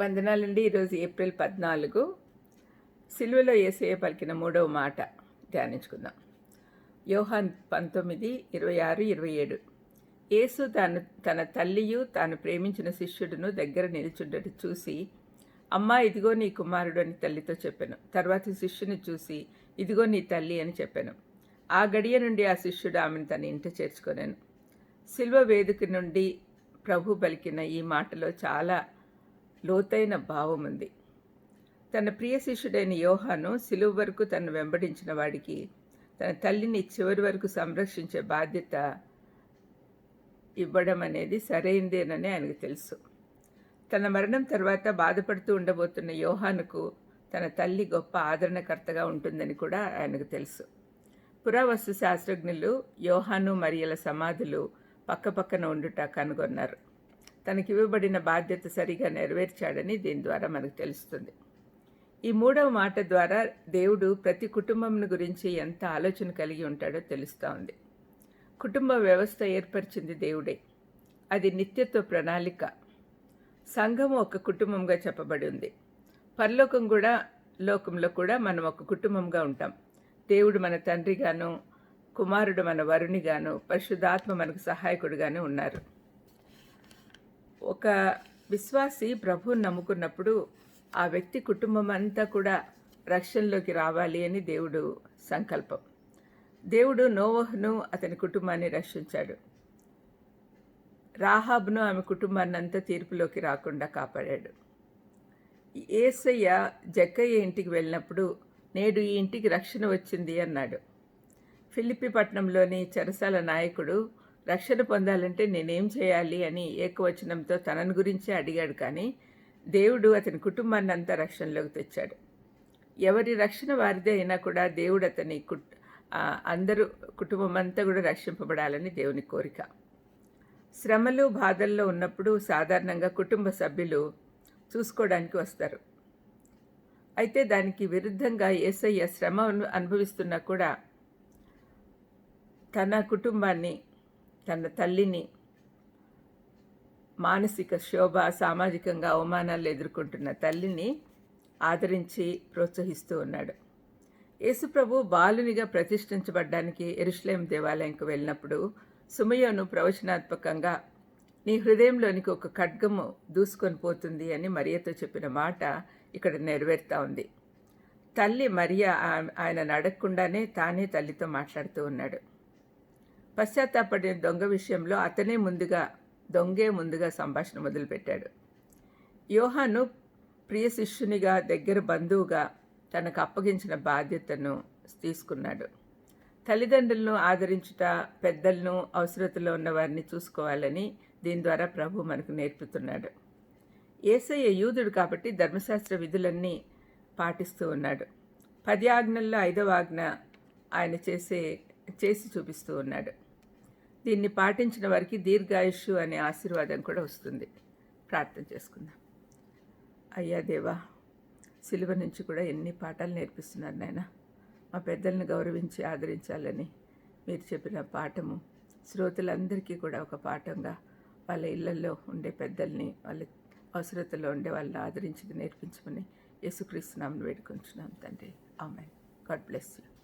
వందనాలండి. ఈరోజు ఏప్రిల్ పద్నాలుగు. సిలువలో ఏసయ్య పలికిన మూడవ మాట ధ్యానించుకుందాం. యోహాన్ పంతొమ్మిది ఇరవై ఆరు ఇరవై ఏడు యేసు తాను తన తల్లియు తాను ప్రేమించిన శిష్యుడును దగ్గర నిలుచుండటి చూసి అమ్మా ఇదిగో నీ కుమారుడు అని తల్లితో చెప్పాను. తర్వాత శిష్యుని చూసి ఇదిగో నీ తల్లి అని చెప్పాను. ఆ గడియ నుండి ఆ శిష్యుడు ఆమెను తన ఇంట చేర్చుకున్నాను సిల్వ వేదిక నుండి ప్రభు పలికిన ఈ మాటలో చాలా లోతైన భావం ఉంది తన ప్రియ శిష్యుడైన యోహాను సిలువ వరకు తను వెంబడించిన వాడికి తన తల్లిని చివరి వరకు సంరక్షించే బాధ్యత ఇవ్వడం అనేది సరైందేనని ఆయనకు తెలుసు. తన మరణం తర్వాత బాధపడుతూ ఉండబోతున్న యోహానుకు తన తల్లి గొప్ప ఆదరణకర్తగా ఉంటుందని కూడా ఆయనకు తెలుసు. పురావస్తు శాస్త్రజ్ఞులు యోహాను మరియల సమాధులు పక్కపక్కన ఉండుట కనుగొన్నారు. తనకి ఇవ్వబడిన బాధ్యత సరిగా నెరవేర్చాడని దీని ద్వారా మనకు తెలుస్తుంది. ఈ మూడవ మాట ద్వారా దేవుడు ప్రతి కుటుంబంను గురించి ఎంత ఆలోచన కలిగి ఉంటాడో తెలుస్తూ ఉంది. కుటుంబ వ్యవస్థ ఏర్పరిచింది దేవుడే. అది నిత్యత్వ ప్రణాళిక. సంఘం ఒక కుటుంబంగా చెప్పబడి ఉంది. పరలోకం కూడా లోకంలో కూడా మనం ఒక కుటుంబంగా ఉంటాం. దేవుడు మన తండ్రిగాను కుమారుడు మన వరునిగాను పరిశుద్ధాత్మ మనకు సహాయకుడుగాను ఉన్నారు. ఒక విశ్వాసి ప్రభువుని నమ్ముకున్నప్పుడు ఆ వ్యక్తి కుటుంబం అంతా కూడా రక్షణలోకి రావాలి అని దేవుడు సంకల్పం. దేవుడు నోవహ్ను అతని కుటుంబాన్ని రక్షించాడు. రాహాబ్ను ఆమె కుటుంబాన్ని అంతా తీర్పులోకి రాకుండా కాపాడాడు. ఏసయ్య జక్కయ్య ఇంటికి వెళ్ళినప్పుడు నేడు ఈ ఇంటికి రక్షణ వచ్చింది అన్నాడు. ఫిలిప్పి పట్టణంలోని చెరసాల నాయకుడు రక్షణ పొందాలంటే నేనేం చేయాలి అని ఏకవచనంతో తనను గురించే అడిగాడు కానీ దేవుడు అతని కుటుంబాన్ని అంతా రక్షణలోకి తెచ్చాడు. ఎవరి రక్షణ వారిదే అయినా కూడా దేవుడు అతని కుట్ అందరూ కుటుంబం అంతా కూడా రక్షింపబడాలని దేవుని కోరిక. శ్రమలు బాధల్లో ఉన్నప్పుడు సాధారణంగా కుటుంబ సభ్యులు చూసుకోవడానికి వస్తారు. అయితే దానికి విరుద్ధంగా ఏసయ్య శ్రమ అనుభవిస్తున్నా కూడా తన కుటుంబాన్ని తన తల్లిని మానసిక శోభ సామాజికంగా అవమానాలు ఎదుర్కొంటున్న తల్లిని ఆదరించి ప్రోత్సహిస్తూ ఉన్నాడు. యేసుప్రభు బాలునిగా ప్రతిష్ఠించబడ్డానికి ఎరుశ్లేం దేవాలయంకు వెళ్ళినప్పుడు సుమయోను ప్రవచనాత్మకంగా నీ హృదయంలోనికి ఒక ఖడ్గము దూసుకొని పోతుంది అని మరియతో చెప్పిన మాట ఇక్కడ నెరవేరుతా ఉంది. తల్లి మరియ ఆయన అడగకుండానే తానే తల్లితో మాట్లాడుతూ ఉన్నాడు. పశ్చాత్తాపడిన దొంగ విషయంలో అతనే ముందుగా దొంగే ముందుగా సంభాషణ మొదలుపెట్టాడు. యోహాను ప్రియ శిష్యునిగా దగ్గర బంధువుగా తనకు అప్పగించిన బాధ్యతను తీసుకున్నాడు. తల్లిదండ్రులను ఆదరించుట పెద్దలను అవసరతలో ఉన్న వారిని చూసుకోవాలని దీని ద్వారా ప్రభు మనకు నేర్పుతున్నాడు. ఏసయ్య యూదుడు కాబట్టి ధర్మశాస్త్ర విధులన్నీ పాటిస్తూ ఉన్నాడు. పది ఆజ్ఞల్లో ఐదవ ఆజ్ఞ ఆయన చేసే చేసి చూపిస్తూ ఉన్నాడు. దీన్ని పాటించిన వారికి దీర్ఘాయుషు అనే ఆశీర్వాదం కూడా వస్తుంది. ప్రార్థన చేసుకుందాం. అయ్యా దేవా సిలువ నుంచి కూడా ఎన్ని పాఠాలు నేర్పిస్తున్నారు నాయన. మా పెద్దలను గౌరవించి ఆదరించాలని మీరు చెప్పిన పాఠము శ్రోతలందరికీ కూడా ఒక పాఠంగా వాళ్ళ ఇళ్ళలో ఉండే పెద్దల్ని వాళ్ళ అవసరతలో ఉండే వాళ్ళని ఆదరించి నేర్పించమని యేసుక్రీస్తునామని వేడుకొంచున్నాం తండ్రి. ఆమె గాడ్ బ్లెస్ యూ.